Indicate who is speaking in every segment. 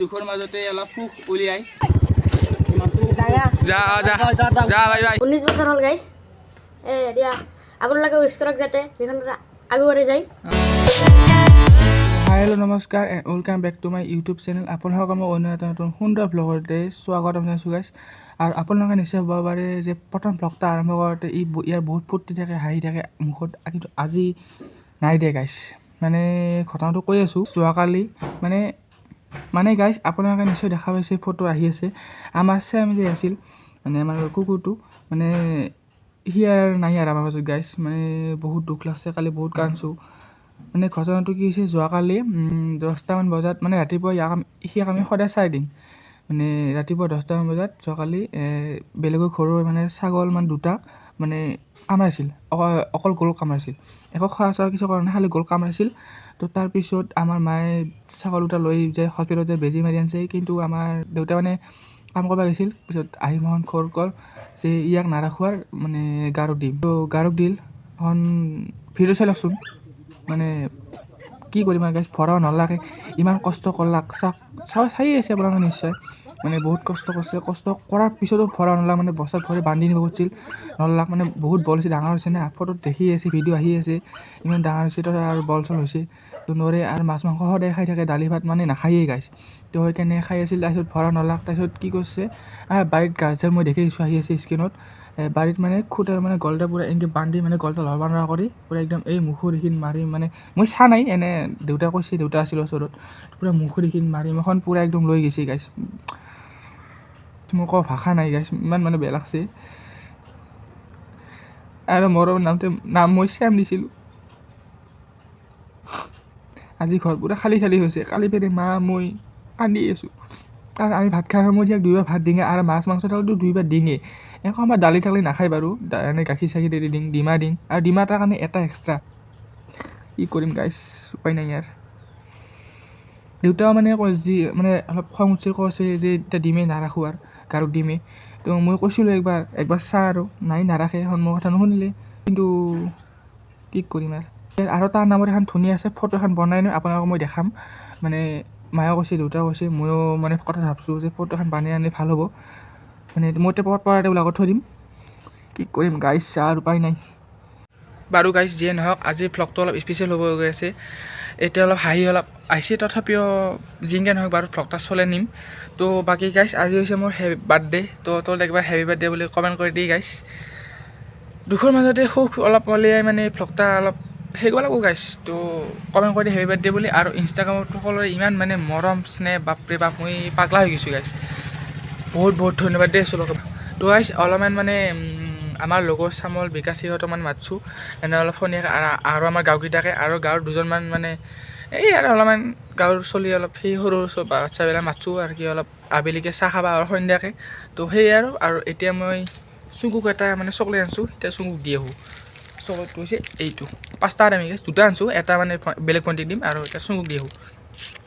Speaker 1: দুখৰ মাজতে অলপ সুখ উলিয়াই। যা যা। যা বাই বাই।
Speaker 2: ঊনৈছ বছৰ হ'ল গাইছ এ এতিয়া আপোনালোকে উইচ কৰক যাতে সেইখন আগুৱাই যায়।
Speaker 1: হাই হেল্ল' নমস্কাৰ and welcome back to my YouTube channel আপোনালোকৰ মই অন্য এটা নতুন সুন্দৰ ব্লগতে স্বাগতম জনাইছোঁ গাইছ আৰু আপোনালোকে নিশ্চয় হ'ব পাৰে যে প্ৰথম ব্লগটা আৰম্ভ কৰোঁতে ই ইয়াৰ বহুত ফূৰ্তি থাকে হাঁহি থাকে মুখত কিন্তু আজি নাই দে গাইছ মানে ঘটনাটো কৈ আছোঁ যোৱাকালি মানে মানে গাইছ আপোনালোকে নিশ্চয় দেখা পাইছে ফটো আহি আছে। আমাৰ চেম যে আছিল মানে আমাৰ কুকুৰটো মানে সি আৰু নাই আৰু আমাৰ মাজত গাইছ মানে বহুত দুখ লাগছে কালি বহুত কান্দছোঁ। মানে ঘটনাটো কি হৈছে যোৱাকালি দহটামান বজাত মানে ৰাতিপুৱা ইয়াক আমি সিয়াক আমি সদায় চাই দিম। মানে ৰাতিপুৱা দহটামান বজাত যোৱাকালি বেলেগৰ ঘৰৰ মানে ছাগল মানে দুটা মানে কামুৰাইছিল অকল গৰুক কামুৰাইছিল একো খোৱা চোৱা কিছু কৰা নাই খালি গৰুক কামুৰাইছিল তো তাৰপিছত আমাৰ মায়ে ছাগল দুটা লৈ যায় হস্পিটেলত যায় বেজী মাৰি আনিছে কিন্তু আমাৰ দেউতা মানে কাম কৰিব গৈছিল। পিছত আহি মহন খবৰ কল যে ইয়াক নাৰাখোৱাৰ মানে গাৰুক দিম। তো গাৰুক দিল এখন ভিডিঅ' চাই লওকচোন। মানে কি কৰিম আৰু গাইছ ভৰাব নলাগে। ইমান কষ্ট কৰলাক। চাওক চাই চাই আছে আপোনালোকে নিশ্চয়। মানে বহুত কষ্ট কৰিছে। কষ্ট কৰাৰ পিছতো ভৰাব নলাক মানে বস্তাত ভৰি বান্ধি নিব খুজিছিল। নলাক মানে বহুত বল হৈছে ডাঙৰ হৈছে না। ফটোত দেখি আছে ভিডিঅ' আহি আছে। ইমান ডাঙৰ হৈছে তো আৰু বল চল হৈছে। তো নৰে আৰু মাছ মাংস সদায় খাই থাকে দালি ভাত মানে নাখায়েই গাইছ। তো সেইকাৰণে খাই আছিল তাৰপিছত ভৰা নলাক তাৰপিছত কি কৰিছে বাৰীত গাছ ডাল মই দেখিছোঁ আহি আছে স্ক্ৰীণত। এ, বাৰীত মানে খুটাৰ মানে গলটা পূৰা এনেকৈ বান্ধি মানে গলটা লৰবা নৰা কৰি পূৰা একদম এই মুখৰ এইখিনি মাৰি মানে মই চা নাই এনে দেউতা কৈছে দেউতা আছিল ওচৰত। পূৰা মুখৰ এইখিনি মাৰি মোৰখন পূৰা একদম লৈ গৈছে গাইছ। মোৰ ক'ব ভাষা নাই গাইছ ইমান মানে বেয়া লাগছে। আৰু মোৰ নামটো, নাম মই শ্যাম দিছিলোঁ। আজি ঘৰ পূৰা খালী খালী হৈছে, কালি পেৰে মা মই কান্দি আছোঁ। কাৰণ আমি ভাত খাই সময়ত ইয়াক দুইবাৰ ভাত ডিঙে, আৰু মাছ মাংস থাকিলেতো দুইবাৰ ডিঙে। একো আমাৰ দালি থাকিলে নাখায় বাৰু, দা- এনে গাখীৰ চাখীৰ দি দিং ডিমা দিং আৰু ডিমা এটাৰ কাৰণে এটা এক্সট্ৰা কি কৰিম গাইছ উপায় নাই ইয়াৰ। দেউতাও মানে কয় যি মানে অলপ খং উঠছে, কৈছে যে এতিয়া ডিমেই নাৰাখোঁ আৰু। গাৰুক ডিমেই তো মই কৈছিলোঁ একবাৰ একবাৰ চা আৰু নাই নাৰাখে এখন মোৰ কথা নুশুনিলে। কিন্তু কি কৰিম আৰু? আৰু তাৰ নামত এখন ধুনীয়া আছে ফটো এখন বনাই নয় আপোনালোকক মই দেখাম। মানে মায়েও কৈছে দেউতাও কৈছে ময়ো মানে কথা ভাবছোঁ যে ফটো এখন বানাই আনিলে ভাল হ'ব। মানে মই এতিয়া পৰা টেবুল আগত থৈ দিম। কি কৰিম গাইছ চা আৰু উপায় নাই। বাৰু গাইছ যিয়ে নহওক, আজি ভ্লগটো অলপ স্পেচিয়েল হ'ব গৈ আছে। এতিয়া অলপ হাঁহি অলপ আহিছে, তথাপিও যিনকৈ নহওক, বাৰু ভ্লগটা চলাই নিম। তো বাকী গাইছ আজি হৈছে মোৰ হেপী বাৰ্থডে তো তোৰ একবাৰ হেপী বাৰ্থডে বুলি কমেণ্ট কৰি দি গাইছ দুখৰ মাজতে সুখ অলপ উলিয়াই মানে ভ্লগটা অলপ হেৰি কৰিব লাগিব গাইছ তো কমেণ্ট কৰি দি হেপী বাৰ্থডে বুলি। আৰু ইনষ্টাগ্ৰামত সকলোৰে ইমান মানে মৰম, স্নেহ, বাপৰে বাপ, মই পাগলা হৈ গৈছোঁ গাইছ বহুত বহুত ধন্যবাদ দেই চবকে। তো গাইছ অলপমান মানে আমাৰ লগৰ চামল বিকাশ সিহঁতক মানে মাতছোঁ, এনে অলপ ধুনীয়াকৈ আৰু- আমাৰ গাঁওকেইটাকে আৰু গাঁৱৰ দুজনমান মানে এই আৰু অলপমান গাঁৱৰ চলি অলপ সেই সৰু বাচ্চাবিলাক মাতছোঁ আৰু কি অলপ আবেলিকৈ চাহ খাবা আৰু সন্ধিয়াকৈ। তো সেয়ে আৰু আৰু এতিয়া মই চুকুক এটা মানে চকলেট আনিছোঁ, এতিয়া চুকুক দি আহোঁ। চকলেটটো হৈছে এইটো, পাঁচটা গাইছ দুটা আনিছোঁ, এটা মানে বেলেগ ভণ্টিক দিম আৰু এটা চুকুক দি আহোঁ।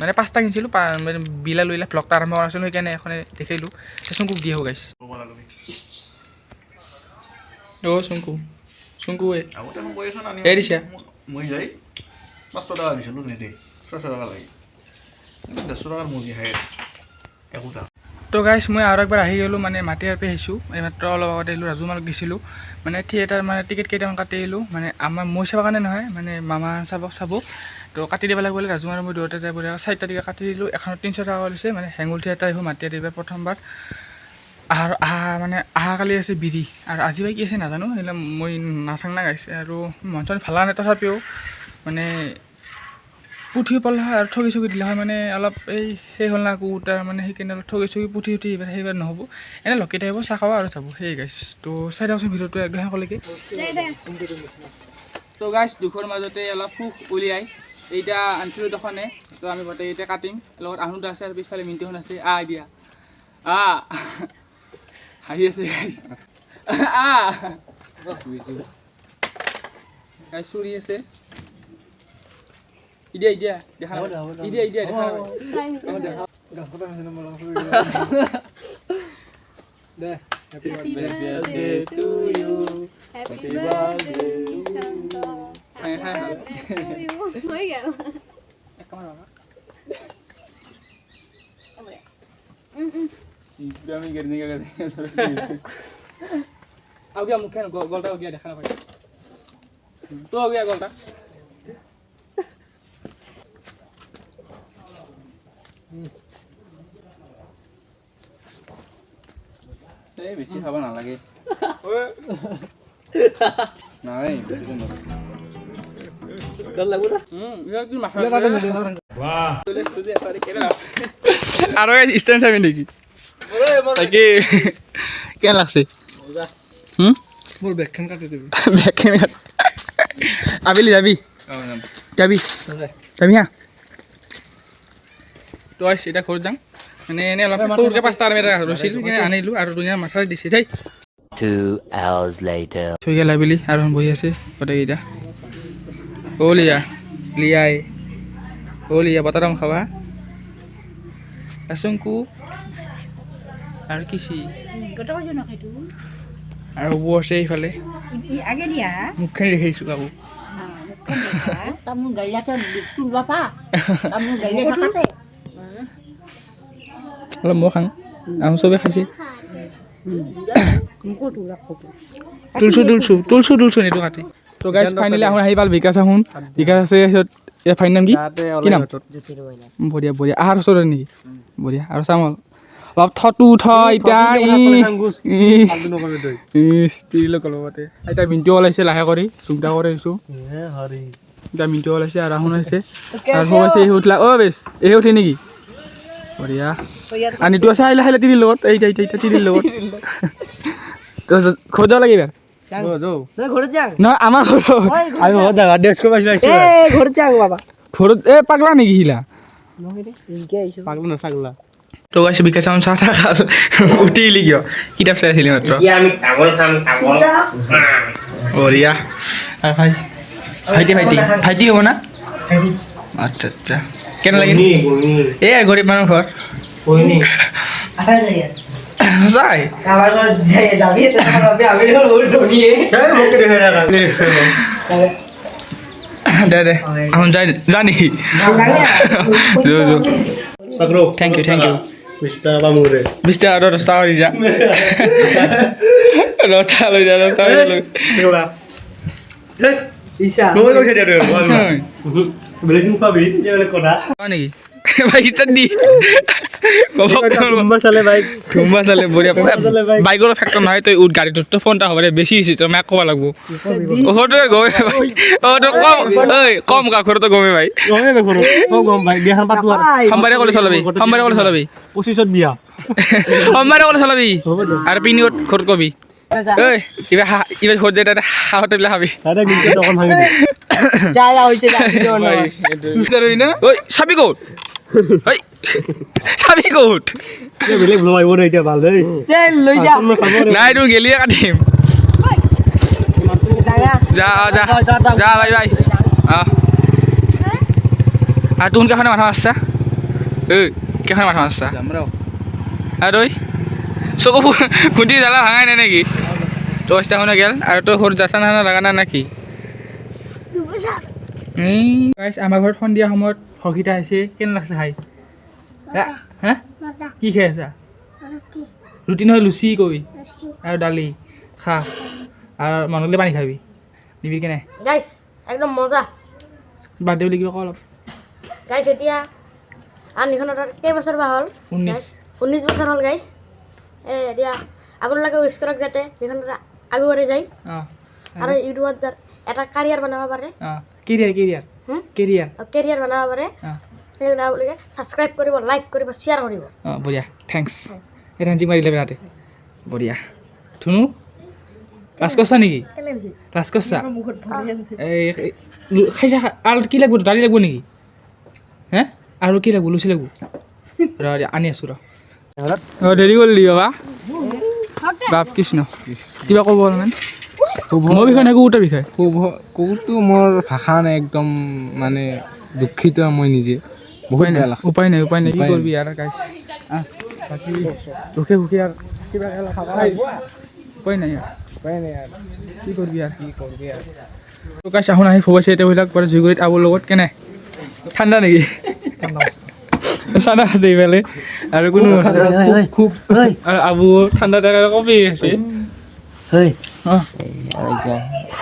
Speaker 1: মানে পাঁচটা কিনিছিলোঁ মানে বিলা লৈ ভ্লগটা আৰম্ভ কৰা নাছিলোঁ সেইকাৰণে এখনে দেখিলোঁ চুকুক দি আহোঁ গাইছ অ' চুংকু চুংকু এ দিছা
Speaker 3: মই যাই পাঁচশো টকা দিছিলোঁ নেদে ছয়শো টকা লাগে ডেৰশ টকাৰ মুৰ্গী খাই একোটা
Speaker 1: তো গাইছ মই আৰু একবাৰ আহি গ'লোঁ মানে মাটি আৰপি আহিছোঁ। এইমাত্ৰ অলপ আগতে আহিলোঁ ৰাজুমালত গৈছিলোঁ। মানে থিয়েটাৰ মানে টিকেট কেইটামান কাটি আহিলোঁ। মানে আমাৰ মই চাবৰ কাৰণে নহয় মানে মামা চাব চাব তো কাটি দিব লাগিব ৰাজুমা আৰু মই দুয়োটা যাই পৰে চাৰিটা টিকেট কাটি দিলোঁ। এখনত তিনিশ টকা লৈছে মানে হেঙুল থিয়েটাৰ আহিব মাটি আৰপি প্ৰথমবাৰ। আহাৰ আহা মানে অহাকালি আছে বিৰি। আৰু আজি বা কি আছে নাজানো সেইবিলাক মই নাচাং না গাইছে। আৰু চন ভালো নাই তথাপিও মানে পুঠি পালা হয় আৰু ঠগি চগি দিলে হয় মানে অলপ এই সেই হ'ল না কুকুৰটাৰ মানে সেইকাৰণে অলপ ঠগি চগি পুঠি উঠি এইবাৰ, সেইবাৰ নহ'ব। এনেই লকেট আহিব চাহ খাব আৰু যাব সেই গাইছ। তো চাই থাকচোন ভিডিঅ'টো একদম শেষলৈকে তো গাইছ, দুখৰ মাজতে অলপ সুখ উলিয়াই। এইটা আনিছিলোঁ দখনে, তো আমি গোটেইকেইটা কাটিম। লগত আহুনটো আছে আৰু পিছফালে মিণ্টুখন আছে। আহ, দিয়া। আহ। হাঁহি আছে গাইছ আহ গাইছ চুৰি আছে ইদিয়া ইদিয়া দেখা ইদিয়া ইদিয়া দেখা নাপায়।
Speaker 2: Happy birthday to you. Happy birthday, Nisanta.
Speaker 1: Hi hi hi
Speaker 2: To you. হৈ গ'ল।
Speaker 1: এক কামাৰ বাবা আমি গেরনি কে আউ গিয়া মুখে গলটা গিয়া দেখা না পাই তো গিয়া গলটা। এই বেছি খাব নালাগে। নাই আৰু ষ্টেণ্ড চাবি নেকি? তাকে কেনে লাগছে মোৰ বেগখন কাটি দিবি বেগখন কাটি আবেলি যাবি যাবি যাবি হা তই এতিয়া ঘৰত যাম মানে এনেই অলপ সৰুকৈ পাঁচটা আৰু এটা ৰছিল সেইকাৰণে আনিলোঁ আৰু ধুনীয়া মাথা দিছে দেই
Speaker 4: Two hours later.
Speaker 1: থৈ গেল আবেলি আৰু বহি আছে গোটেইকেইটা অ' লিয়া লিয়াই অ' লিয়া বতাহ ৰং খাবা আচংকু আৰু কিচি আৰু বৌ আছে এইফালে।
Speaker 5: আগে দিয়া।
Speaker 1: মুখখিনি দেখিছোঁ কাকো। অলপ মই খাওঁ আৰু চবে খাইছে। তুলছোঁ তুলছোঁ তুলছোঁ তুলছোঁ এইটো কাটি। তো গাইজ ফাইনেলি আহোঁ আহি পাল বিকাশ আহোন। বিকাশ আছে তাৰপিছত ইয়াৰ ফাইন নাম কি? কি নাম? বঢ়িয়া বঢ়িয়া। আহাৰ ওচৰতে নেকি? বঢ়িয়া। আৰু চামল অলপ থটো থ এতিয়া ষ্টিলৰ কলমতে। এতিয়া মিণ্টু ওলাইছে লাহে কৰি চুমটা কৰি আহিছোঁ। এতিয়া মিণ্টু ওলাইছে আৰু আহোন আহিছে আৰু সৌ আছে এই উঠলা। অ' বেছ এই উঠি নেকি? বঢ়িয়া। আৰু নিতু আছে আহিলে আহিলে তিৰিৰ লগত। এই এতিয়া এতিয়া তিৰিৰ লগত। ঘৰত যাব লাগিব আমাৰ ঘৰত। এ পাগলা নেকি
Speaker 3: নাচাগলা
Speaker 1: তো গাইছে বিকাশ চাহ তাহ খাল উঠিলি কিয়? কিতাপ চাই আছিলি মাত্ৰ বঢ়িয়া আৰু ভাই? ভাইটি ভাইটি? ভাইটি হ'ব না? আচ্ছা আচ্ছা। কেনে লাগিল এই গৰীব মানুহ ঘৰ সঁচাই
Speaker 5: আমাৰ ঘৰত যাবি আমি বহুত ধনীয়ে
Speaker 1: দে দে আহোন যায় যা নেকি যো যো থেংক ইউ থেংক ইউ বিছ টকা দহ টকা কৰি যা দহ টকা লৈ Beli jumpa bi, jangan
Speaker 5: ইচ্ছা
Speaker 1: Apa নেকি বাইক ইটাত দি
Speaker 3: চালে বাইক
Speaker 1: ধুমা চালে বঢ়িয়া বাইকৰ ফেক্টৰ নহয় তই উঠ গাড়ীটোত তই ফোন এটা হ'ব দে বেছি হৈছে তই মাক ক'ব লাগব। গমে ভাই কম ঐ কম গমে ভাই সোমবাৰে ক'লে চলাবি সোমবাৰে ক'লে চলাবি।
Speaker 3: পঁচিছত বিয়া।
Speaker 1: সোমবাৰে ক'লে চলাবি আৰু পিনিত ঘৰত কবি। ঐ এইবাৰ হাঁহ এইবাৰ ঘৰত যায় তাতে হাঁহতে বিলাক খাবি। চাবি ক'ত? চাবি ক'ত
Speaker 3: বেলেগ আহিব দে এতিয়া ভালো দেই
Speaker 5: লৈ যা।
Speaker 3: মই খাব দে।
Speaker 1: নাই তোৰ গেলিয়ে কাটিম।
Speaker 5: যা
Speaker 1: যা যা বাই বাই। অঁ আৰু তোন কেইখনে মাথা মাৰছা ঐ কেইখনে মাথা মাৰছা আৰু তই চকু খুন্দি জ্বালা ভাঙাই নাই নেকি? তই ইষ্টাখনে গেল আৰু তই সৰু যাচা নানা লগা নাই নেকি গাইছ আমাৰ ঘৰত সন্ধিয়া সময়ত সৰকিতা আহিছে। কেনে লাগছে খাই? হা? কি খাই আছা? ৰুটি। নহয় লুচি কবি। আৰু দালি। খা। আৰু মানুহলৈ পানী খাবি। নিবি কেনে?
Speaker 2: গাইছ একদম মজা।
Speaker 1: বাৰ্থডে বুলি কিবা ক অলপ।
Speaker 2: গাইছ এতিয়া আনখনত আৰু কেইবছৰ বা হ'ল?
Speaker 1: ঊনৈছ।
Speaker 2: ঊনৈছ বছৰ হ'ল গাইছ এই এতিয়া আপোনালোকে উইচ কৰক যাতে সেইখন আগুৱাই যায়। আৰু ইউটিউবত এটা কাৰিয়াৰ বনাব পাৰে।
Speaker 1: অঁ কেৰিয়াৰ কেৰিয়াৰ
Speaker 2: হুম?
Speaker 1: কেৰিয়াৰ
Speaker 2: আৰু কেৰিয়াৰ বনাব সেইকাৰণে ছাবস্ক্ৰাইব কৰিব লাইক কৰিব শ্বেয়াৰ কৰিব
Speaker 1: অঁ বঢ়িয়া থেংকছ এই ৰেঞ্জিং মাৰি দিলে তাতে বঢ়িয়া ধুনু লাজ কৰছা নেকি লাজ কৰছা এই খাইছা খা- আৰু কি লাগিব দালি লাগিব নেকি হে আৰু কি লাগিব লুচি লাগিব ৰ ৰ, আনি আছোঁ ৰ অঁ দেৰি কৰিলি বাবা বাপ কৃষ্ণ কিবা ক'ব অলপমান মোৰ বিষয়ে নে কুকুৰটোৰ বিষয়ে?
Speaker 6: কৌটো মোৰ ভাষা নাই একদম মানে দুখিত মই নিজে। বহুত
Speaker 1: উপায় নাই
Speaker 6: বেয়া লাগছে।
Speaker 1: উপায় নাই উপায় নাই কি কৰিবি আৰু গাইছ বাকী দুখে সুখে আৰু কিবা খেলা খাব উপায় নাই
Speaker 6: উপায় নাই আৰু।
Speaker 1: কি কৰিবি আৰু?
Speaker 6: কি কৰবি আৰু?
Speaker 1: তো গাইছ আহোন আহি ফুবাইছে এতিয়া বিলাক পৰা জুইগুৰিত আবুৰ লগত কেনে? ঠাণ্ডা নেকি? চানা আছে এইফালে আৰু কোনো খুব আৰু আবু ঠাণ্ডা ঠাণ্ডা কপি আছে। অঁ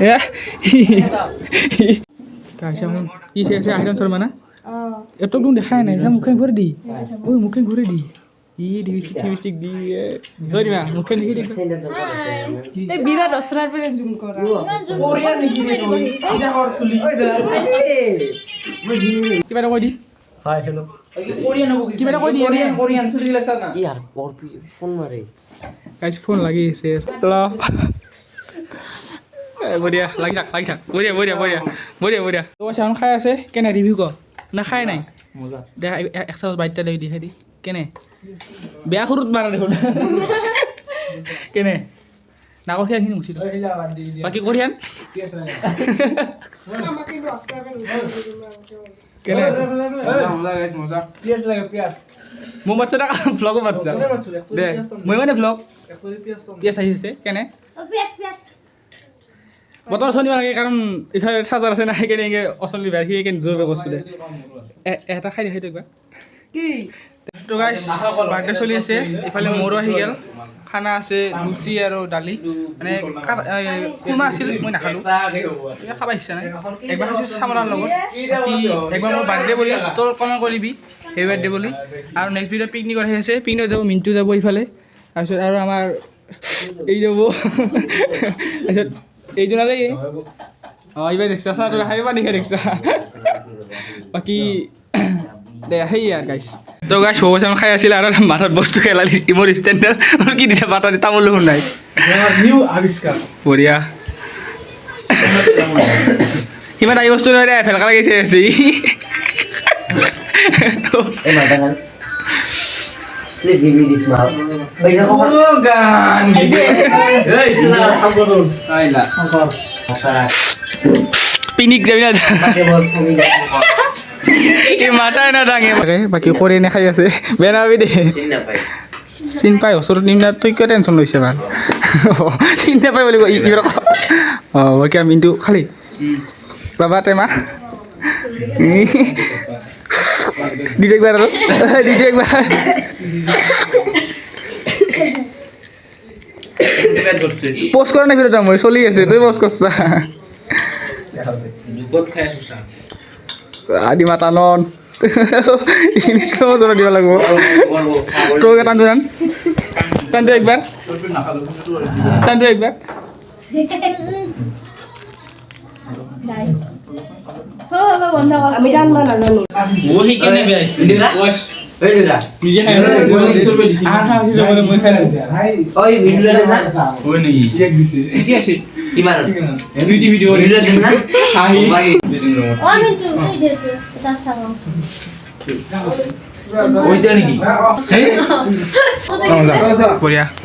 Speaker 1: এয়া কাইছা শুন কি চাই আছে আহিৰণ শৰ্মা না? এতক দেখোন দেখাই নাই যা মুখখন ঘূৰি দি। ঐ মুখখন ঘূৰি দি। ই ডিভিষ্টিক ডিভিষ্টিক দি ধৰি দিবা মুখখন দেখি দেখি কিবা এটা কৈ দি কিবা এটা কৈ দি। গাইজ ফোন লাগি আছে বঢ়িয়া লাগি থাক লাগি থাক বঢ়িয়া বঢ়িয়া বঢ়িয়া বঢ়িয়া বঢ়িয়া তই চাউন খাই আছে কেনে ৰিভিউ ক না খাই নাই দে এ- এ- এক চামুচ বাইটা লৈ দি দি কেনে বেয়া সৰুত মাৰা দেখোন কেনে নাকৰ খেয়াখিনি মুচি থৈ। বাকী কৰিয়ান কেনে মোক মাতছা না ভ্লগো মাতছা দে মই মানে ভ্লগ পিঁয়াজ আহি আছে কেনে? বতৰ চলিব লাগে কাৰণ ইফালে চাৰ্জাৰ আছে নাই কেনে এনেকৈ অচলি বেয়া সি কেনে জোৰ বস্তু দে এ- এটা খাই দেখাই একবাৰ। তো গাইছ বাৰ্থডে চলি আছে, ইফালে মোৰো আহি গ'ল। খানা আছে, লুচি আৰু দালি। মানে খুৰমা আছিল, মই নাখালোঁ। খাব ইচ্ছা নাই। একবাৰ খাইছোঁ চামৰাৰ লগত। একবাৰ মোৰ বাৰ্থডে বুলি তোৰ কমেণ্ট কৰিবি হেপী বাৰ্থডে বুলি। আৰু নেক্সট ভিডিঅ'ত পিকনিকত আহি আছে পিকনিকত যাব, মিণ্টু যাব ইফালে। তাৰপিছত আৰু আমাৰ এই যাব। তাৰপিছত এইটো নাযায় অঁ, এইবাৰ দেখছা চা তই খাই পানী খাই দেখছা বাকী দে সেই আৰু গাইছ তো গাইছ ভগৱান চাউন খাই আছিল আৰু মাথাত বস্তু খেলালি মোৰ ষ্টেণ্ডাৰ্ড মোৰ কি দিছে মাথা দি তামোল দেখোন নাই।
Speaker 6: নিউ আৱিষ্কাৰ।
Speaker 1: বঢ়িয়া। সিমান আহি বস্তু নহয় দে ভেলকা লাগিছে আছে. পিকনিক যাবি না? এই মাথাই নাদাঙে বাকী কৰি এনে খাই আছে? বেয়া নাপাবি দেই। চিন পাই ওচৰত নিম না তই কিয় টেনশ্যন লৈছে ভালো চিন নাপাই বুলি কয় ই অঁ বাকী আমি কিন্তু খালি। বাবা টেমা দিটো একবাৰ আৰু। দিটো একবাৰ। পোষ্ট কৰা নাই ভিডিঅ'টা মই চলি আছে। তই পোষ্ট কৰছা। আদি মাতা নন। ইংলিছ ওচৰত দিব লাগিব। তোক টানটো টান টানটো একবাৰ। টানটো একবাৰ।
Speaker 2: আমি জানবা নাজানো।
Speaker 5: Wait, Dura. Oy, video lang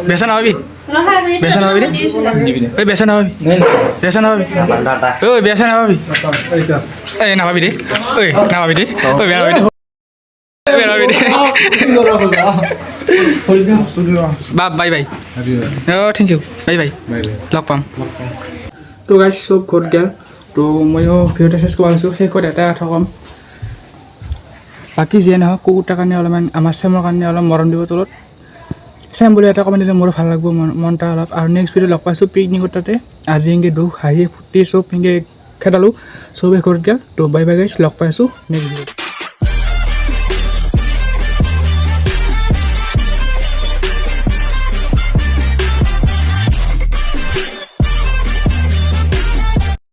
Speaker 1: বেচা নাপাবি বেচা নাপাবি দেই ঐ বেচা নাপাবি বেচা নাপাবি ঐ বেচা নাপাবি এই নাপাবি দেই ঐ নাপাবি দেই ঐ বেয়া নাপাবি দেই ঐ, বেয়া নাপাবি দেই বা বাই বাই অঁ থেংক ইউ বাই বাই লগ পাম তো গাইজ চব ঘৰত গেল তো ময়ো ভিডিঅ'টো চেষ্টা কৰি আছোঁ শেষত এটা কথা ক'ম বাকী যিয়ে নহওক কুকুৰটাৰ কাৰণে অলপমান আমাৰ চেমৰ কাৰণে অলপ মৰম দিব তলত চেম বুলি এটা কমেণ্ট দিলে মোৰো ভালো লাগিব মন মনটা অলপ আৰু নেক্সট ভিডিঅ' লগ পাইছোঁ পিকনিকত তাতে আজি এনেকৈ দুখ হাঁহি ফূৰ্তি চব এনেকৈ খেদালোঁ চবেই ঘৰত গেল তো বাই বাই গাইছ লগ পাইছোঁ নেক্সট ভিডিঅ'ত